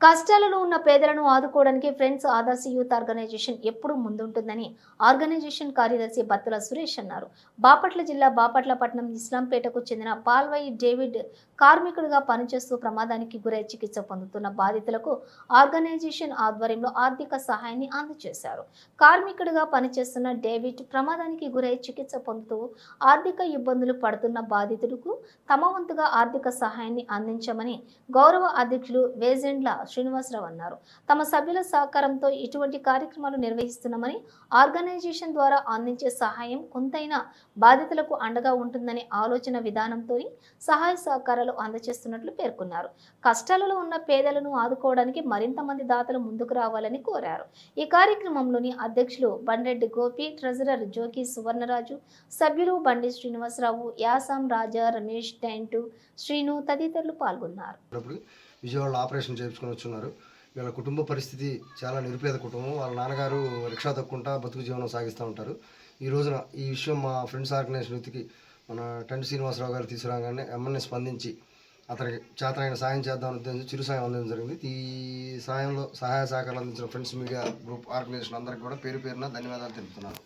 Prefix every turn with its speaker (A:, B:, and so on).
A: కష్టాలలో ఉన్న పేదలను ఆదుకోవడానికి ఫ్రెండ్స్ ఆదర్శ యూత్ ఆర్గనైజేషన్ ఎప్పుడూ ముందుంటుందని ఆర్గనైజేషన్ కార్యదర్శి బత్తుల సురేష్ అన్నారు. బాపట్ల జిల్లా బాపట్ల పట్టణం ఇస్లాంపేటకు చెందిన పాల్వై డేవిడ్ కార్మికుడిగా పనిచేస్తూ ప్రమాదానికి గురై చికిత్స పొందుతున్న బాధితులకు ఆర్గనైజేషన్ ఆధ్వర్యంలో ఆర్థిక సహాయాన్ని అందజేశారు. కార్మికుడిగా పనిచేస్తున్న డేవిడ్ ప్రమాదానికి గురై చికిత్స పొందుతూ ఆర్థిక ఇబ్బందులు పడుతున్న బాధితులకు తమ వంతుగా ఆర్థిక సహాయాన్ని అందించమని గౌరవ అధ్యక్షులు వేజెండ్ల శ్రీనివాసరావు అన్నారు. తమ సభ్యుల సహకారంతో ఇటువంటి కార్యక్రమాలు నిర్వహిస్తున్నామని ఆర్గనైజేషన్ ద్వారా అందించే సహాయం కొంతైనా బాధితులకు అండగా ఉంటుందనే ఆలోచన విధానంతో సహాయ సహకారాలు అందజేస్తున్నట్లు పేర్కొన్నారు. కష్టాలలో ఉన్న పేదలను ఆదుకోవడానికి మరింత మంది దాతలు ముందుకు రావాలని కోరారు. ఈ కార్యక్రమంలోని అధ్యక్షులు బండ్రెడ్డి గోపి ట్రెజరర్ జోకి సువర్ణరాజు సభ్యులు బండి శ్రీనివాసరావు యాసం రాజా రమేష్ టెంటు శ్రీను తదితరులు పాల్గొన్నారు.
B: విజయవాడలో ఆపరేషన్ చేయించుకొని వచ్చున్నారు. వీళ్ళ కుటుంబ పరిస్థితి చాలా నిరుపేద కుటుంబం. వాళ్ళ నాన్నగారు రిక్షా తక్కుంటా బతుకు జీవనం సాగిస్తూ ఉంటారు. ఈ రోజున ఈ విషయం మా ఫ్రెండ్స్ ఆర్గనైజేషన్ వృత్తికి మన టెంట్ శ్రీనివాసరావు గారు తీసుకురాగానే ఎమ్మెల్యే స్పందించి అతనికి చేతనైన సాయం చేద్దామని ఉద్దేశించి చిరు సాయం అందించడం జరిగింది. ఈ సాయంలో సహాయ సహకారాలు అందించిన ఫ్రెండ్స్ మీడియా గ్రూప్ ఆర్గనైజేషన్ అందరికీ కూడా పేరు పేరున ధన్యవాదాలు తెలుపుతున్నాను.